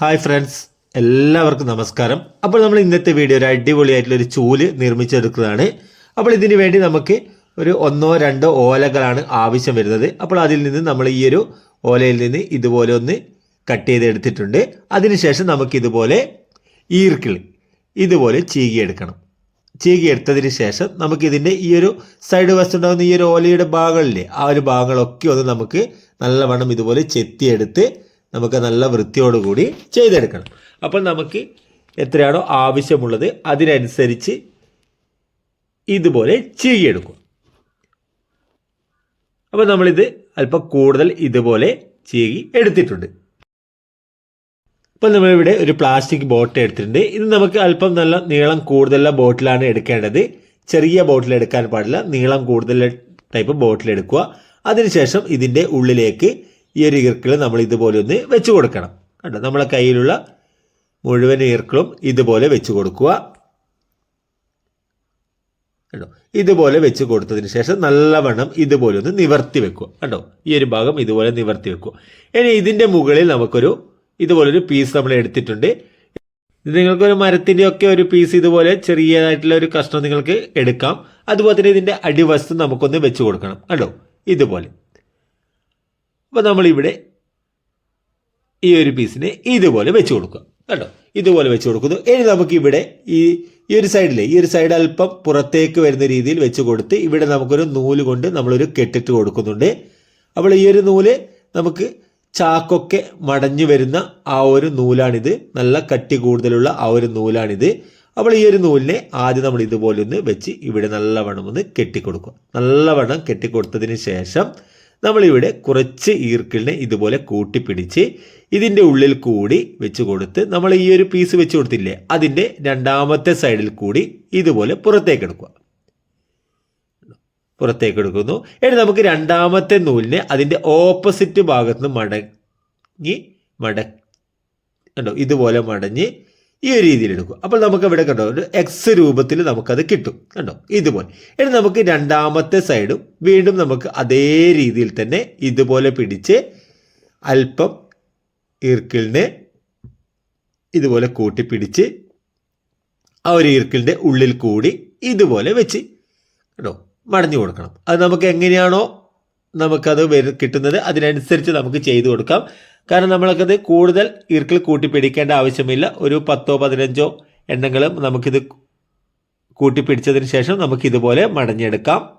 Hi friends എല്ലാവർക്കും നമസ്കാരം. അപ്പോൾ നമ്മൾ ഇന്നത്തെ വീഡിയോ ഒരു അടിപൊളിയായിട്ടുള്ള ഒരു ചൂൽ നിർമ്മിച്ചെടുക്കുന്നതാണ്. അപ്പോൾ ഇതിന് വേണ്ടി നമുക്ക് ഒരു ഒന്നോ രണ്ടോ ഓലകളാണ് ആവശ്യം വരുന്നത്. അപ്പോൾ അതിൽ നിന്ന് നമ്മൾ ഈ ഒരു ഓലയിൽ നിന്ന് ഇതുപോലെ ഒന്ന് കട്ട് ചെയ്തെടുത്തിട്ടുണ്ട്. അതിനുശേഷം നമുക്കിതുപോലെ ഈർക്കിൾ ഇതുപോലെ ചീകിയെടുക്കണം ചീകിയെടുത്തതിന് ശേഷം നമുക്കിതിന്റെ ഈ ഒരു സൈഡ് വശത്തുണ്ടാകുന്ന ഈ ഒരു ഓലയുടെ ഭാഗങ്ങളില്ലേ ആ ഒരു ഭാഗങ്ങളൊക്കെ ഒന്ന് നമുക്ക് നല്ലവണ്ണം ഇതുപോലെ ചെത്തിയെടുത്ത് നമുക്ക് നല്ല വൃത്തിയോടുകൂടി ചെയ്തെടുക്കണം. അപ്പോൾ നമുക്ക് എത്രയാണോ ആവശ്യമുള്ളത് അതിനനുസരിച്ച് ഇതുപോലെ ചീകിയെടുക്കും അപ്പോൾ നമ്മളിത് അല്പം കൂടുതൽ ഇതുപോലെ ചീകി എടുത്തിട്ടുണ്ട്. ഇപ്പം നമ്മളിവിടെ ഒരു പ്ലാസ്റ്റിക് ബോട്ടിൽ എടുത്തിട്ടുണ്ട്. ഇത് നമുക്ക് അല്പം നല്ല നീളം കൂടുതലുള്ള ബോട്ടിലാണ് എടുക്കേണ്ടത്. ചെറിയ ബോട്ടിൽ എടുക്കാൻ പാടില്ല. നീളം കൂടുതൽ ടൈപ്പ് ബോട്ടിൽ എടുക്കുക. അതിനുശേഷം ഇതിന്റെ ഉള്ളിലേക്ക് ഈ ഒരു ഈർക്കിൾ നമ്മൾ ഇതുപോലെ ഒന്ന് വെച്ച് കൊടുക്കണം. കണ്ടോ? നമ്മളെ കയ്യിലുള്ള മുഴുവൻ ഇർക്കിളും ഇതുപോലെ വെച്ച് കൊടുക്കുക. കണ്ടോ? ഇതുപോലെ വെച്ച് കൊടുത്തതിന് ശേഷം നല്ലവണ്ണം ഇതുപോലെ ഒന്ന് നിവർത്തി വെക്കുക. കണ്ടോ? ഈ ഒരു ഭാഗം ഇതുപോലെ നിവർത്തി വെക്കുക. ഇനി ഇതിന്റെ മുകളിൽ നമുക്കൊരു ഇതുപോലെ ഒരു പീസ് നമ്മൾ എടുത്തിട്ടുണ്ട്. നിങ്ങൾക്കൊരു മരത്തിന്റെ ഒക്കെ ഒരു പീസ് ഇതുപോലെ ചെറിയതായിട്ടുള്ള ഒരു കഷ്ണം നിങ്ങൾക്ക് എടുക്കാം. അതുപോലെ തന്നെ ഇതിന്റെ അടിവസ്തു നമുക്കൊന്ന് വെച്ച് കൊടുക്കണം. കണ്ടോ? ഇതുപോലെ. അപ്പോൾ നമ്മളിവിടെ ഈ ഒരു പീസിനെ ഇതുപോലെ വെച്ച് കൊടുക്കുക. കേട്ടോ ഇതുപോലെ വെച്ച് കൊടുക്കുന്നു. ഇനി നമുക്കിവിടെ ഈ ഈ ഒരു സൈഡിലെ ഈ ഒരു സൈഡ് അല്പം പുറത്തേക്ക് വരുന്ന രീതിയിൽ വെച്ച് കൊടുത്ത് ഇവിടെ നമുക്കൊരു നൂൽ കൊണ്ട് നമ്മളൊരു കെട്ടിട്ട് കൊടുക്കുന്നുണ്ട്. അപ്പോൾ ഈ ഒരു നൂൽ നമുക്ക് ചാക്കൊക്കെ മടഞ്ഞു വരുന്ന ആ ഒരു നൂലാണിത്. നല്ല കട്ടി കൂടുതലുള്ള ആ ഒരു നൂലാണിത്. അപ്പോൾ ഈ ഒരു നൂലിനെ ആദ്യം നമ്മൾ ഇതുപോലെ ഒന്ന് വെച്ച് ഇവിടെ നല്ലവണ്ണം ഒന്ന് കെട്ടിക്കൊടുക്കുക. നല്ലവണ്ണം കെട്ടിക്കൊടുത്തതിന് ശേഷം നമ്മളിവിടെ കുറച്ച് ഈർക്കിളിനെ ഇതുപോലെ കൂട്ടിപ്പിടിച്ച് ഇതിന്റെ ഉള്ളിൽ കൂടി വെച്ച് കൊടുത്ത് നമ്മൾ ഈ ഒരു പീസ് വെച്ച് കൊടുത്തില്ലേ അതിന്റെ രണ്ടാമത്തെ സൈഡിൽ കൂടി ഇതുപോലെ പുറത്തേക്ക് എടുക്കുക. പുറത്തേക്ക് എടുക്കുന്നു. ഇനി നമുക്ക് രണ്ടാമത്തെ നൂലിനെ അതിന്റെ ഓപ്പോസിറ്റ് ഭാഗത്ത് നിന്ന് മടങ്ങി മട കണ്ടോ ഇതുപോലെ മടഞ്ഞ് ഈ ഒരു രീതിയിൽ എടുക്കും. അപ്പോൾ നമുക്ക് ഇവിടെ കണ്ടോ ഒരു എക്സ് രൂപത്തിൽ നമുക്കത് കിട്ടും. കണ്ടോ? ഇതുപോലെ. ഇനി നമുക്ക് രണ്ടാമത്തെ സൈഡും വീണ്ടും നമുക്ക് അതേ രീതിയിൽ തന്നെ ഇതുപോലെ പിടിച്ച് അല്പം ഈർക്കിളിനെ ഇതുപോലെ കൂട്ടിപ്പിടിച്ച് ആ ഒരു ഈർക്കിളിന്റെ ഉള്ളിൽ കൂടി ഇതുപോലെ വെച്ച് കേട്ടോ മടഞ്ഞു കൊടുക്കണം. അത് നമുക്ക് എങ്ങനെയാണോ നമുക്കത് വരു കിട്ടുന്നത് അതിനനുസരിച്ച് നമുക്ക് ചെയ്തു കൊടുക്കാം. കാരണം നമ്മൾക്കത് കൂടുതൽ ഈർക്കിൾ കൂട്ടിപ്പിടിക്കേണ്ട ആവശ്യമില്ല. ഒരു പത്തോ പതിനഞ്ചോ എണ്ണങ്ങളും നമുക്കിത് കൂട്ടിപ്പിടിച്ചതിന് ശേഷം നമുക്ക് ഇതുപോലെ മടഞ്ഞെടുക്കാം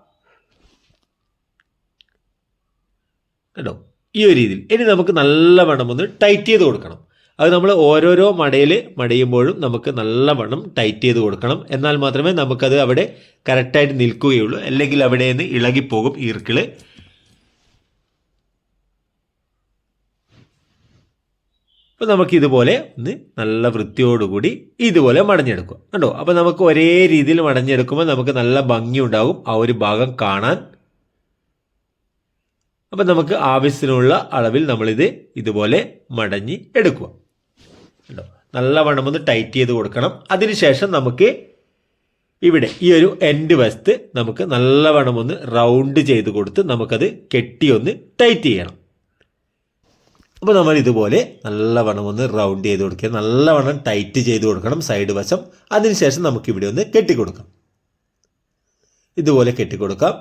കേട്ടോ ഈ ഒരു രീതിയിൽ. ഇനി നമുക്ക് നല്ലവണ്ണം ഒന്ന് ടൈറ്റ് ചെയ്ത് കൊടുക്കണം. അത് നമ്മൾ ഓരോരോ മടയിൽ മടയുമ്പോഴും നമുക്ക് നല്ലവണ്ണം ടൈറ്റ് ചെയ്ത് കൊടുക്കണം. എന്നാൽ മാത്രമേ നമുക്കത് അവിടെ കറക്റ്റായിട്ട് നിൽക്കുകയുള്ളൂ. അല്ലെങ്കിൽ അവിടെ നിന്ന് ഇളകിപ്പോകും ഈർക്കിൾ അപ്പോൾ നമുക്ക് ഇതുപോലെ ഒന്ന് നല്ല വൃത്തിയോടുകൂടി ഇതുപോലെ മടഞ്ഞെടുക്കുക കണ്ടോ? അപ്പോൾ നമുക്ക് ഒരേ രീതിയിൽ മടഞ്ഞെടുക്കുമ്പോൾ നമുക്ക് നല്ല ഭംഗി ഉണ്ടാകും ആ ഒരു ഭാഗം കാണാൻ. അപ്പം നമുക്ക് ആവശ്യത്തിനുള്ള അളവിൽ നമ്മളിത് ഇതുപോലെ മടഞ്ഞ് എടുക്കുക. കണ്ടോ? നല്ലവണ്ണം ഒന്ന് ടൈറ്റ് ചെയ്ത് കൊടുക്കണം. അതിനുശേഷം നമുക്ക് ഇവിടെ ഈ ഒരു എൻഡ് വശത്ത് നമുക്ക് നല്ലവണ്ണം ഒന്ന് റൗണ്ട് ചെയ്ത് കൊടുത്ത് നമുക്കത് കെട്ടി ഒന്ന് ടൈറ്റ് ചെയ്യണം. അപ്പോൾ നമ്മൾ ഇതുപോലെ നല്ലവണ്ണം ഒന്ന് റൗണ്ട് ചെയ്ത് കൊടുക്കുക. നല്ലവണ്ണം ടൈറ്റ് ചെയ്ത് കൊടുക്കണം സൈഡ് വശം. അതിനുശേഷം നമുക്ക് ഇവിടെ ഒന്ന് കെട്ടിക്കൊടുക്കാം. ഇതുപോലെ കെട്ടിക്കൊടുക്കാം.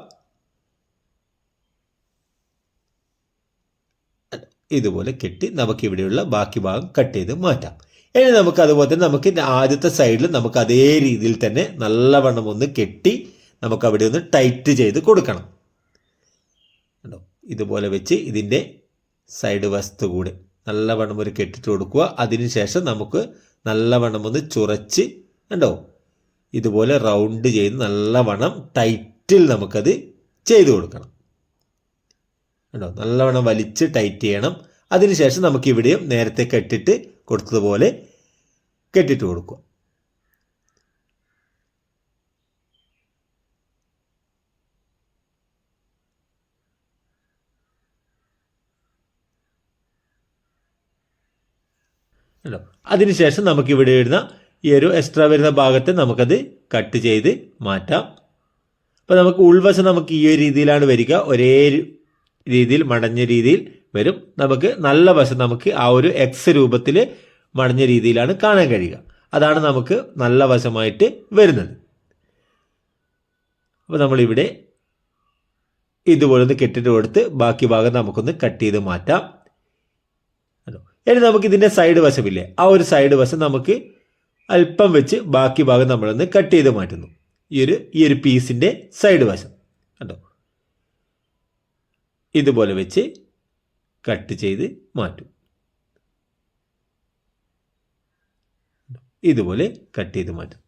ഇതുപോലെ കെട്ടി നമുക്ക് ഇവിടെയുള്ള ബാക്കി ഭാഗം കട്ട് ചെയ്ത് മാറ്റാം. ഇനി നമുക്ക് അതുപോലെ തന്നെ നമുക്ക് ആദ്യത്തെ സൈഡിൽ നമുക്ക് അതേ രീതിയിൽ തന്നെ നല്ലവണ്ണം ഒന്ന് കെട്ടി നമുക്ക് അവിടെ ഒന്ന് ടൈറ്റ് ചെയ്ത് കൊടുക്കണം. ഇതുപോലെ വെച്ച് ഇതിന്റെ സൈഡ് വശത്ത് കൂടെ. നല്ലവണ്ണം ഒരു കെട്ടിട്ട് കൊടുക്കുക. അതിനുശേഷം നമുക്ക് നല്ലവണ്ണം ഒന്ന് ചുറച്ച് കണ്ടോ? ഇതുപോലെ റൗണ്ട് ചെയ്ത് നല്ലവണ്ണം ടൈറ്റിൽ നമുക്കത് ചെയ്തു കൊടുക്കണം. കണ്ടോ? നല്ലവണ്ണം വലിച്ച് ടൈറ്റ് ചെയ്യണം. അതിനുശേഷം നമുക്ക് ഇവിടെയും നേരത്തെ കെട്ടിട്ട് കൊടുത്തതുപോലെ കെട്ടിട്ട് കൊടുക്കുക. കണ്ടോ? അതിനുശേഷം നമുക്ക് ഇവിടെ വരുന്ന ഈ ഒരു എക്സ്ട്രാ വരുന്ന ഭാഗത്തെ നമുക്കത് കട്ട് ചെയ്ത് മാറ്റാം. അപ്പോൾ നമുക്ക് ഉൾവശം നമുക്ക് ഈ ഒരു രീതിയിലാണ് വരിക. ഒരേ രീതിയിൽ മടഞ്ഞ രീതിയിൽ വരും. നമുക്ക് നല്ല വശം നമുക്ക് ആ ഒരു എക്സ് രൂപത്തിൽ മടഞ്ഞ രീതിയിലാണ് കാണാൻ കഴിയുക. അതാണ് നമുക്ക് നല്ല വശമായിട്ട് വരുന്നത്. അപ്പോൾ നമ്മളിവിടെ ഇതുപോലെ ഒന്ന് കെട്ടിട്ട് കൊടുത്ത് ബാക്കി ഭാഗം നമുക്കൊന്ന് കട്ട് ചെയ്ത് മാറ്റാം? ഇനി നമുക്ക് ഇതിന്റെ സൈഡ് വശമില്ലേ? ആ ഒരു സൈഡ് വശം നമുക്ക് അല്പം വെച്ച് ബാക്കി ഭാഗം നമ്മളൊന്ന് കട്ട് ചെയ്ത് മാറ്റുന്നു. ഈ ഒരു ഈ ഒരു പീസിന്റെ സൈഡ് വശം. കണ്ടോ? ഇതുപോലെ വെച്ച് കട്ട് ചെയ്ത് മാറ്റും. ഇതുപോലെ കട്ട് ചെയ്ത് മാറ്റും.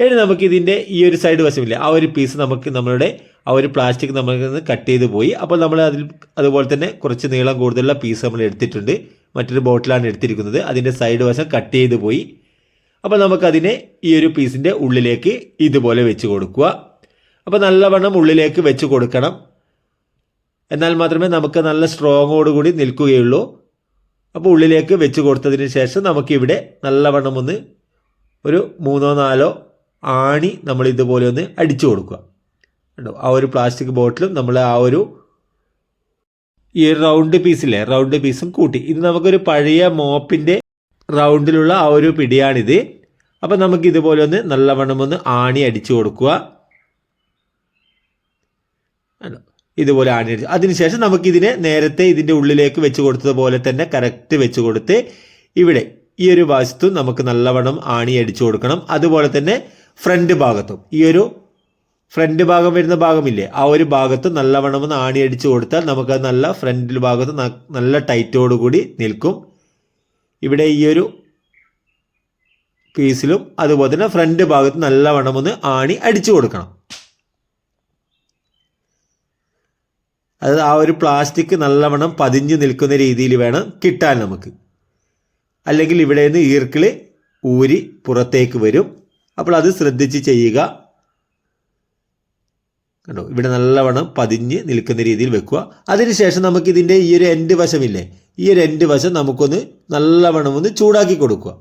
ഇനി നമുക്ക് ഇതിന്റെ ഈ ഒരു സൈഡ് വശമില്ല? ആ ഒരു പീസ് നമുക്ക് നമ്മളുടെ ആ ഒരു പ്ലാസ്റ്റിക് നമുക്ക് കട്ട് ചെയ്ത് പോയി. അപ്പോൾ നമ്മൾ അതിൽ അതുപോലെ തന്നെ കുറച്ച് നീളം കൂടുതലുള്ള പീസ് നമ്മൾ എടുത്തിട്ടുണ്ട്. മറ്റൊരു ബോട്ടിലാണ് എടുത്തിരിക്കുന്നത്. അതിന്റെ സൈഡ് വശം കട്ട് ചെയ്ത് പോയി. അപ്പോൾ നമുക്കതിനെ ഈ ഒരു പീസിന്റെ ഉള്ളിലേക്ക് ഇതുപോലെ വെച്ച് കൊടുക്കുക. അപ്പോൾ നല്ലവണ്ണം ഉള്ളിലേക്ക് വെച്ച് കൊടുക്കണം. എന്നാൽ മാത്രമേ നമുക്ക് നല്ല സ്ട്രോങ്ങോട് കൂടി നിൽക്കുകയുള്ളൂ. അപ്പോൾ ഉള്ളിലേക്ക് വെച്ച് കൊടുത്തതിന് ശേഷം നമുക്കിവിടെ നല്ലവണ്ണം ഒന്ന് ഒരു മൂന്നോ നാലോ ആണി നമ്മൾ ഇതുപോലെ ഒന്ന് അടിച്ചു കൊടുക്കുക. ആ ഒരു പ്ലാസ്റ്റിക് ബോട്ടിലും നമ്മൾ ആ ഒരു ഈ റൗണ്ട് പീസില്ലേ റൗണ്ട് പീസും കൂട്ടി. ഇത് നമുക്കൊരു പഴയ മോപ്പിന്റെ റൗണ്ടിലുള്ള ആ ഒരു പിടിയാണിത്. അപ്പം നമുക്ക് ഇതുപോലെ ഒന്ന് നല്ലവണ്ണം ഒന്ന് ആണി അടിച്ചു കൊടുക്കുക? ഇതുപോലെ ആണി അടിച്ചു. അതിനുശേഷം നമുക്കിതിനെ നേരത്തെ ഇതിന്റെ ഉള്ളിലേക്ക് വെച്ച് കൊടുത്തതുപോലെ തന്നെ കറക്റ്റ് വെച്ച് കൊടുത്ത് ഇവിടെ ഈ ഒരു വശത്തും നമുക്ക് നല്ലവണ്ണം ആണി അടിച്ചു കൊടുക്കണം. അതുപോലെ തന്നെ ഫ്രണ്ട് ഭാഗത്തും ഈ ഒരു ഫ്രണ്ട് ഭാഗം വരുന്ന ഭാഗമില്ലേ? ആ ഒരു ഭാഗത്ത് നല്ലവണ്ണം ഒന്ന് ആണി അടിച്ച് കൊടുത്താൽ നമുക്ക് നല്ല ഫ്രണ്ടിൽ ഭാഗത്ത് നല്ല ടൈറ്റോട് കൂടി നിൽക്കും. ഇവിടെ ഈ ഒരു പീസിലും അതുപോലെ തന്നെ ഫ്രണ്ട് ഭാഗത്ത് നല്ലവണ്ണം ഒന്ന് ആണി അടിച്ചു കൊടുക്കണം. അത് ആ ഒരു പ്ലാസ്റ്റിക് നല്ലവണ്ണം പതിഞ്ഞു നിൽക്കുന്ന രീതിയിൽ വേണം കിട്ടാൻ നമുക്ക്. അല്ലെങ്കിൽ ഇവിടെ നിന്ന് ഈർക്കിൾ ഊരി പുറത്തേക്ക് വരും. അപ്പോൾ അത് ശ്രദ്ധിച്ച് ചെയ്യുക. കണ്ടോ? ഇവിടെ നല്ലവണ്ണം പതിഞ്ഞ് നിൽക്കുന്ന രീതിയിൽ വെക്കുക. അതിനുശേഷം നമുക്ക് ഇതിന്റെ ഈ ഒരു എൻഡ് വശമില്ലേ? ഈ ഒരു എൻഡ് വശം നമുക്കൊന്ന് നല്ലവണ്ണം ഒന്ന് ചൂടാക്കി കൊടുക്കുക.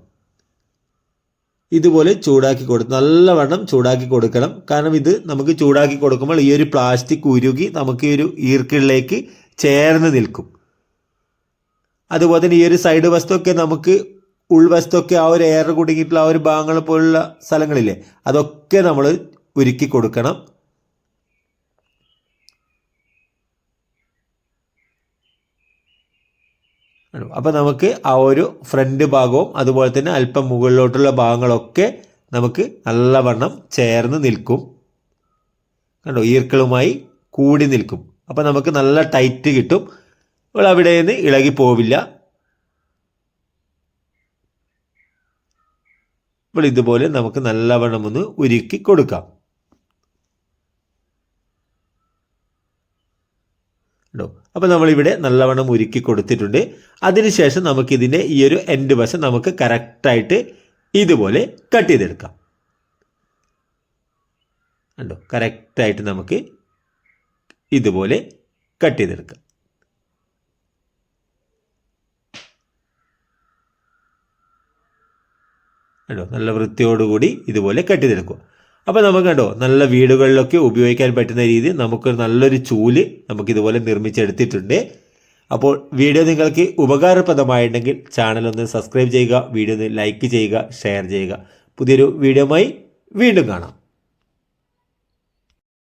ഇതുപോലെ ചൂടാക്കി കൊടുത്ത് നല്ലവണ്ണം ചൂടാക്കി കൊടുക്കണം. കാരണം ഇത് നമുക്ക് ചൂടാക്കി കൊടുക്കുമ്പോൾ ഈ ഒരു പ്ലാസ്റ്റിക് ഉരുകി നമുക്ക് ഈ ഒരു ഈർക്കിളിലേക്ക് ചേർന്ന് നിൽക്കും. അതുപോലെ തന്നെ ഈ ഒരു സൈഡ് വസ്തുവൊക്കെ നമുക്ക് ഉൾവസ്തുവൊക്കെ ആ ഒരു എയർ കുടുങ്ങിയിട്ടുള്ള ആ ഒരു ഭാഗങ്ങൾ പോലുള്ള സ്ഥലങ്ങളില്ലേ അതൊക്കെ നമ്മൾ ഉരുക്കി കൊടുക്കണം. അപ്പോൾ നമുക്ക് ആ ഒരു ഫ്രണ്ട് ഭാഗവും അതുപോലെ തന്നെ അല്പം മുകളിലോട്ടുള്ള ഭാഗങ്ങളൊക്കെ നമുക്ക് നല്ലവണ്ണം ചേർന്ന് നിൽക്കും. കണ്ടോ? ഈർക്കളുമായി കൂടി നിൽക്കും. അപ്പോൾ നമുക്ക് നല്ല ടൈറ്റ് കിട്ടും. അപ്പോൾ അവിടെ നിന്ന് ഇളകി പോവില്ല. അപ്പോൾ ഇതുപോലെ നമുക്ക് നല്ലവണ്ണം ഒന്ന് ഉരുക്കി കൊടുക്കാം. കേട്ടോ അപ്പോൾ നമ്മളിവിടെ നല്ലവണ്ണം ഉരുക്കി കൊടുത്തിട്ടുണ്ട്. അതിനുശേഷം നമുക്കിതിന്റെ ഈ ഒരു എൻഡ് വശം നമുക്ക് കറക്റ്റായിട്ട് ഇതുപോലെ കട്ട് ചെയ്തെടുക്കാം. കണ്ടോ? കറക്റ്റായിട്ട് നമുക്ക് ഇതുപോലെ കട്ട് ചെയ്തെടുക്കാം. കണ്ടോ? നല്ല വൃത്തിയോടുകൂടി ഇതുപോലെ കട്ട് ചെയ്തെടുക്കുക. അപ്പോൾ നമുക്ക് കണ്ടോ നല്ല വീടുകളിലൊക്കെ ഉപയോഗിക്കാൻ പറ്റുന്ന രീതിയിൽ നമുക്ക് നല്ലൊരു ചൂൽ നമുക്ക് ഇതുപോലെ നിർമ്മിച്ചെടുത്തിട്ടുണ്ട്. അപ്പോൾ വീഡിയോ നിങ്ങൾക്ക് ഉപകാരപ്രദമായിട്ടുണ്ടെങ്കിൽ ചാനൽ ഒന്ന് സബ്സ്ക്രൈബ് ചെയ്യുക വീഡിയോ ഒന്ന് ലൈക്ക് ചെയ്യുക ഷെയർ ചെയ്യുക. പുതിയൊരു വീഡിയോയുമായി വീണ്ടും കാണാം.